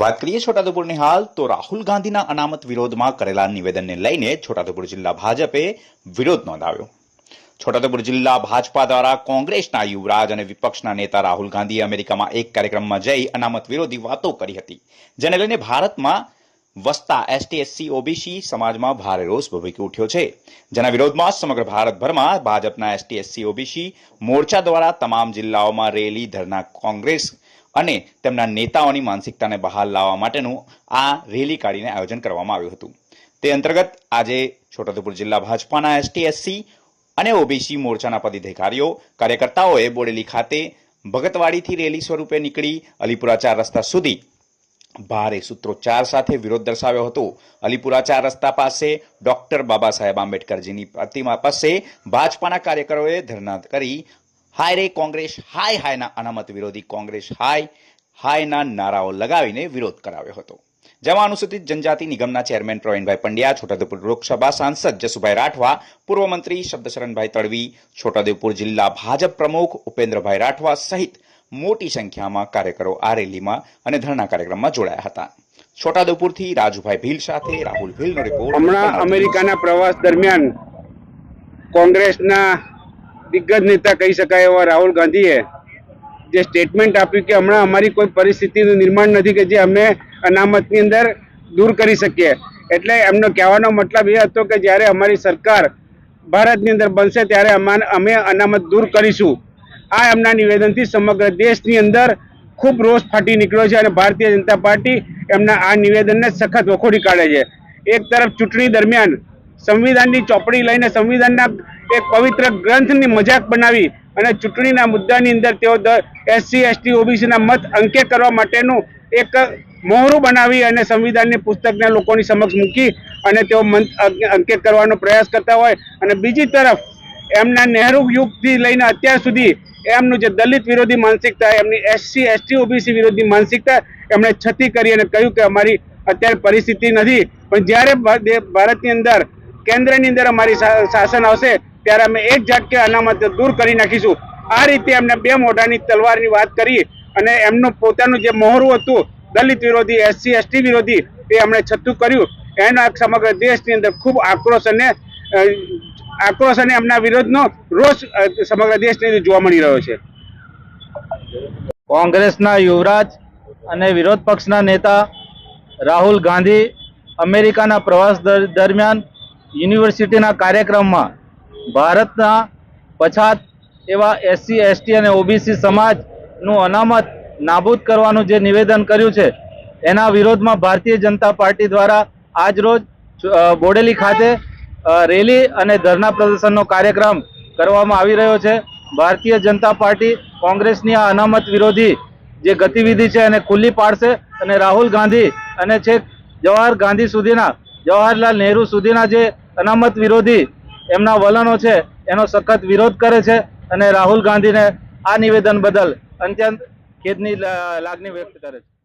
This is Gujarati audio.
વાત કરીએ છોટાઉદેપુરની હાલ, તો રાહુલ ગાંધીના અનામત વિરોધમાં કરેલા નિવેદનને લઈને છોટાઉદેપુર જિલ્લા ભાજપે વિરોધ નોંધાવ્યો. છોટાઉદેપુર જિલ્લા ભાજપા દ્વારા કોંગ્રેસના યુવરાજ અને વિપક્ષના નેતા રાહુલ ગાંધીએ અમેરિકામાં એક કાર્યક્રમમાં જઈ અનામત વિરોધી વાતો કરી હતી. જેને લઈને ભારતમાં વસતા એસટી, એસસી, ઓબીસી સમાજમાં ભારે રોષ ભભૂકી ઉઠ્યો છે. જેના વિરોધમાં સમગ્ર ભારતભરમાં ભાજપના એસટી, એસસી, ઓબીસી મોરચા દ્વારા તમામ જિલ્લાઓમાં રેલી ધરના કોંગ્રેસ અને તેમના નેતાઓની માનસિકતાને બહાર લાવવા માટેનું આ રેલી કાઢીને આયોજન કરવામાં આવ્યું હતું. તે અંતર્ગત આજે છોટાઉદેપુર જિલ્લા ભાજપાના એસટીએસસી અને ઓબીસી મોરચાના પદાધિકારીઓ, કાર્યકર્તાઓએ બોડેલી ખાતે ભગતવાડીથી રેલી સ્વરૂપે નીકળી અલીપુરા ચાર રસ્તા સુધી ભારે સૂત્રોચ્ચાર સાથે વિરોધ દર્શાવ્યો હતો. અલીપુરા ચાર રસ્તા પાસે ડોક્ટર બાબા સાહેબ આંબેડકરજીની પ્રતિમા પાસે ભાજપાના કાર્યકરોએ ધરણા કરી હાય રે કોંગ્રેસ હાય હાયના અનામત વિરોધી કોંગ્રેસ હાય હાયના નારાઓ લગાવીને વિરોધ કરાવ્યો હતો. જેમાં અનુસૂચિત જનજાતિ નિગમના ચેરમેન પ્રવીણભાઈ પંડ્યા છોટાઉદેપુર લોકસભા સાંસદ જસુભાઈ રાઠવા પૂર્વ મંત્રી શબ્દશરણભાઈ તડવી છોટાઉદેપુર જિલ્લા ભાજપ પ્રમુખ ઉપેન્દ્રભાઈ રાઠવા સહિત મોટી સંખ્યામાં કાર્યકરો આ રેલીમાં અને ધરણા કાર્યક્રમમાં જોડાયા હતા. છોટાઉદેપુરથી રાજુભાઈ ભીલ સાથે રાહુલ ભીલનો રિપોર્ટ હમણાં અમેરિકાના પ્રવાસ દરમિયાન કોંગ્રેસના દિગ્ગજ નેતા કહી શકાય એવા રાહુલ ગાંધીએ જે સ્ટેટમેન્ટ આપ્યું કે હમણાં અમારી કોઈ પરિસ્થિતિનું નિર્માણ નથી કે જે અમે અનામતની અંદર દૂર કરી શકીએ. એટલે એમનો કહેવાનો મતલબ એ હતો કે જ્યારે અમારી સરકાર ભારતની અંદર બનશે ત્યારે અમાન- અમે અનામત દૂર કરીશું. આ એમના નિવેદનથી સમગ્ર દેશની અંદર ખૂબ રોષ ફાટી નીકળ્યો છે અને ભારતીય જનતા પાર્ટી એમના આ નિવેદનને સખત વખોડી કાઢે છે. એક તરફ ચૂંટણી દરમિયાન સંવિધાનની ચોપડી લઈને સંવિધાનના એક પવિત્ર ગ્રંથની મજાક બનાવી અને ચૂંટણીના મુદ્દાની અંદર તેઓ એસસી, એસટી, ઓબીસીના મત અંકે કરવા માટેનું એક મોહરું બનાવી અને સંવિધાનની પુસ્તકને લોકોની સમક્ષ મૂકી અને તેઓ મંત અંકે કરવાનો પ્રયાસ કરતા હોય. અને બીજી તરફ, એમના નહેરુ યુગથી લઈને અત્યાર સુધી એમનું જે દલિત વિરોધી માનસિકતા, એમની એસસી, એસટી, ઓબીસી વિરોધી માનસિકતા એમણે છતી કરી અને કહ્યું કે અમારી અત્યારે પરિસ્થિતિ નથી. પણ જ્યારે ભારતની અંદર, કેન્દ્રની અંદર અમારી શાસન આવશે ત્યારે અમે એક ઝાટકે અનામત દૂર કરી નાખીશું. આ રીતે એમને બે મોઢાની તલવારની વાત કરી અને એમનું પોતાનું જે મોહરું હતું, દલિત વિરોધી, એસસી, એસટી વિરોધી, એ એમણે છતું કર્યું. એના સમગ્ર દેશની અંદર ખૂબ આક્રોશ અને આક્રોશ અને એમના વિરોધનો રોષ સમગ્ર દેશની અંદર જોવા મળી રહ્યો છે. કોંગ્રેસના યુવરાજ અને વિરોધ પક્ષના નેતા રાહુલ ગાંધી અમેરિકાના પ્રવાસ દરમિયાન યુનિવર્સિટીના કાર્યક્રમમાં ભારતના પછાત એવા એસસી, એસટી અને ઓબીસી સમાજનું અનામત નાબૂદ કરવાનું જે નિવેદન કર્યું છે, એના વિરોધમાં ભારતીય જનતા પાર્ટી દ્વારા આજરોજ બોડેલી ખાતે રેલી અને ધરના પ્રદર્શનનો કાર્યક્રમ કરવામાં આવી રહ્યો છે. ભારતીય જનતા પાર્ટી કોંગ્રેસની આ અનામત વિરોધી જે ગતિવિધિ છે એને ખુલ્લી પાડશે અને રાહુલ ગાંધી અને છેક જવાહર ગાંધી સુધીના, જવાહરલાલ નહેરુ સુધીના જે અનામત વિરોધી એમના વલણો છે, એનો સખત વિરોધ કરે છે અને રાહુલ ગાંધીને આ નિવેદન બદલ અત્યંત ખેદની લાગણી વ્યક્ત કરે છે.